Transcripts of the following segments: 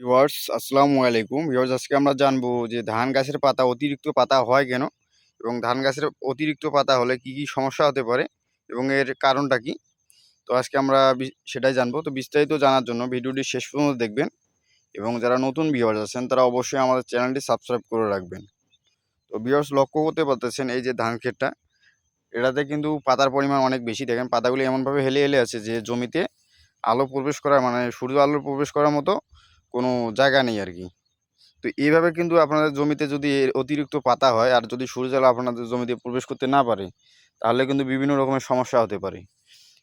Viewers, আসসালামু আলাইকুম। Viewers, আজকে আমরা জানব যে ধান গাছের পাতা অতিরিক্ত পাতা হয় কেন এবং ধান গাছের অতিরিক্ত পাতা হলে কি কি সমস্যা হতে পারে এবং এর কারণটা কি? তো আজকে আমরা সেটাই জানব। তো বিস্তারিত জানার জন্য ভিডিওটি শেষ পর্যন্ত দেখবেন এবং যারা নতুন ভিউয়ার্স আছেন, তারা অবশ্যই আমাদের চ্যানেলটি সাবস্ক্রাইব করে রাখবেন। তো ভিউয়ার্স, লক্ষ্য করতে পারতেছেন এই যে ধান ক্ষেতটা, এটাতে কিন্তু পাতার পরিমাণ অনেক বেশি। দেখেন, পাতাগুলি এমনভাবে হেলে হেলে আছে যে জমিতে আলো প্রবেশ করার মানে সূর্য আলো প্রবেশ করার মতো কোনো জায়গা নেই আর কি তো এইভাবে কিন্তু আপনাদের জমিতে যদি অতিরিক্ত পাতা হয় আর যদি সূর্যালো আপনাদের জমিতে প্রবেশ করতে না পারে, তাহলে কিন্তু বিভিন্ন রকমের সমস্যা হতে পারে।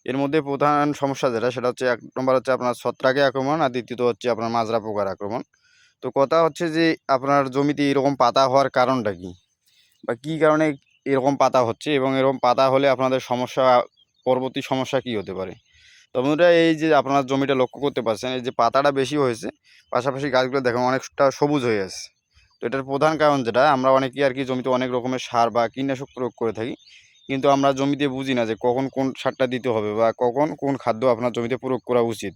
এর মধ্যে প্রধান সমস্যা যেটা, সেটা হচ্ছে এক নম্বর হচ্ছে আপনার ছত্রাকের আক্রমণ আর দ্বিতীয়ত হচ্ছে আপনার মাজরা পোকার আক্রমণ। তো কথা হচ্ছে যে আপনার জমিতে এরকম পাতা হওয়ার কারণটা কি? বা কী কারণে এরকম পাতা হচ্ছে? এবং এরকম পাতা হলে আপনাদের সমস্যা, পরবর্তী সমস্যা কি হতে পারে? তো বন্ধুরা, এই যে আপনার জমিটা লক্ষ্য করতে পারছেন, এই যে পাতাটা বেশি হয়েছে পাশাপাশি গাছগুলো দেখুন অনেকটা সবুজ হয়ে আছে। তো এটার প্রধান কারণ যেটা, আমরা অনেকেই আর কি জমিতে অনেক রকমের সার বা কীটনাশক প্রয়োগ করে থাকি। কিন্তু আমরা জমিতে বুঝি না যে কখন কোন সারটা দিতে হবে বা কখন কোন খাদ্য আপনার জমিতে প্রয়োগ করা উচিত।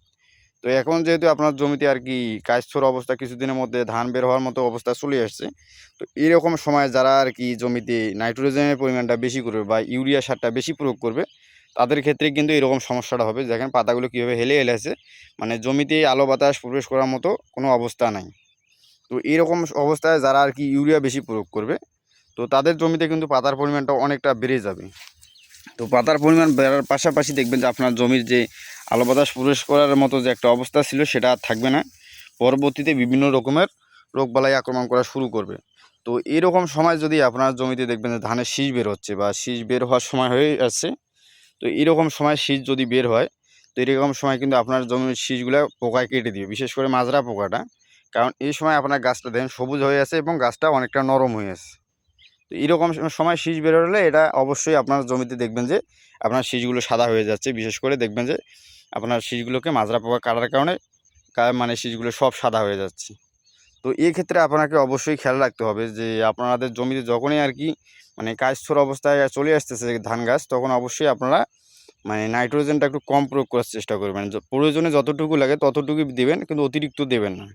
তো এখন যেহেতু আপনার জমিতে আর কি কায়স্থর অবস্থা কিছুদিনের মধ্যে ধান বের হওয়ার মতো অবস্থা চলে আসছে, তো এরকম সময় যারা আর কি জমিতে নাইট্রোজেনের পরিমাণটা বেশি করবে বা ইউরিয়া সারটা বেশি প্রয়োগ করবে তাদের ক্ষেত্রে কিন্তু এরকম সমস্যাটা হবে। দেখেন পাতাগুলো কীভাবে হেলে হেলে আছে। মানে জমিতে আলো বাতাস প্রবেশ করার মতো কোনো অবস্থা নাই। তো এরকম অবস্থায় যারা আর কি ইউরিয়া বেশি প্রয়োগ করবে, তো তাদের জমিতে কিন্তু পাতার পরিমাণটা অনেকটা বেড়ে যাবে। তো পাতার পরিমাণ বেড়ার পাশাপাশি দেখবেন যে আপনার জমির যে আলো বাতাস প্রবেশ করার মতো যে একটা অবস্থা ছিল, সেটা আর থাকবে না। পরবর্তীতে বিভিন্ন রকমের রোগবালাই আক্রমণ করা শুরু করবে। তো এরকম সময় যদি আপনার জমিতে দেখবেন যে ধানের শীষ বের হচ্ছে বা শীষ বের হওয়ার সময় হয়ে আসছে তো এরকম সময় শীষ যদি বের হয়, তো এরকম সময় কিন্তু আপনার জমির শীষগুলো পোকায় কেটে দিবে, বিশেষ করে মাজরা পোকাটা। কারণ এই সময় আপনার গাছটা দেখেন সবুজ হয়ে আছে এবং গাছটা অনেকটা নরম হয়ে আছে। তো এরকম সময় শীষ বের হলে এটা অবশ্যই আপনার জমিতে দেখবেন যে আপনার শীষগুলো সাদা হয়ে যাচ্ছে। বিশেষ করে দেখবেন যে আপনার শীষগুলোকে মাজরা পোকা কাটার কারণে মানে শীষগুলো সব সাদা হয়ে যাচ্ছে। তো এই ক্ষেত্রে আপনাকে অবশ্যই খেয়াল রাখতে হবে যে আপনাদের জমিতে যখনই আর কি মানে কাজস্থর অবস্থায় চলে আসতেছে ধান গাছ, তখন অবশ্যই আপনারা মানে নাইট্রোজেনটা একটু কম প্রয়োগ করার চেষ্টা করবেন। প্রয়োজনে যতটুকু লাগে ততটুকু দেবেন, কিন্তু অতিরিক্ত দেবেন না।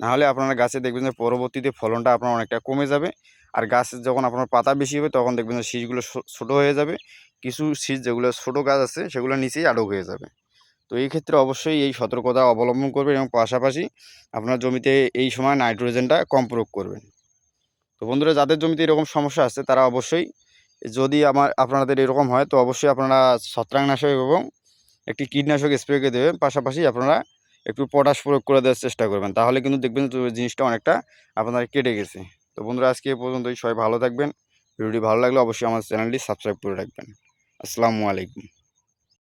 নাহলে আপনারা গাছে দেখবেন যে পরবর্তীতে ফলনটা আপনার অনেকটা কমে যাবে। আর গাছের যখন আপনার পাতা বেশি হবে, তখন দেখবেন যে শীষগুলো ছোটো হয়ে যাবে। কিছু শীষ যেগুলো ছোটো গাছ আছে, সেগুলো নিচেই আটক হয়ে যাবে। তো এই ক্ষেত্রে অবশ্যই এই সতর্কতা অবলম্বন করবেন এবং পাশাপাশি আপনার জমিতে এই সময় নাইট্রোজেনটা কম প্রয়োগ করবেন। তো বন্ধুরা, যাদের জমিতে এরকম সমস্যা আছে, তারা অবশ্যই যদি আমার, আপনাদের এরকম হয়, তো অবশ্যই আপনারা ছত্রাকনাশক এবং একটি কীটনাশক স্প্রে করে দেবেন। পাশাপাশি আপনারা একটু পটাশ প্রয়োগ করে দেওয়ার চেষ্টা করবেন। তাহলে কিন্তু দেখবেন জিনিসটা অনেকটা আপনার কেটে গেছে। তো বন্ধুরা, আজকে এ পর্যন্তই। সবাই ভালো থাকবেন। ভিডিওটি ভালো লাগলে অবশ্যই আমার চ্যানেলটি সাবস্ক্রাইব করে রাখবেন। আসসালামু আলাইকুম।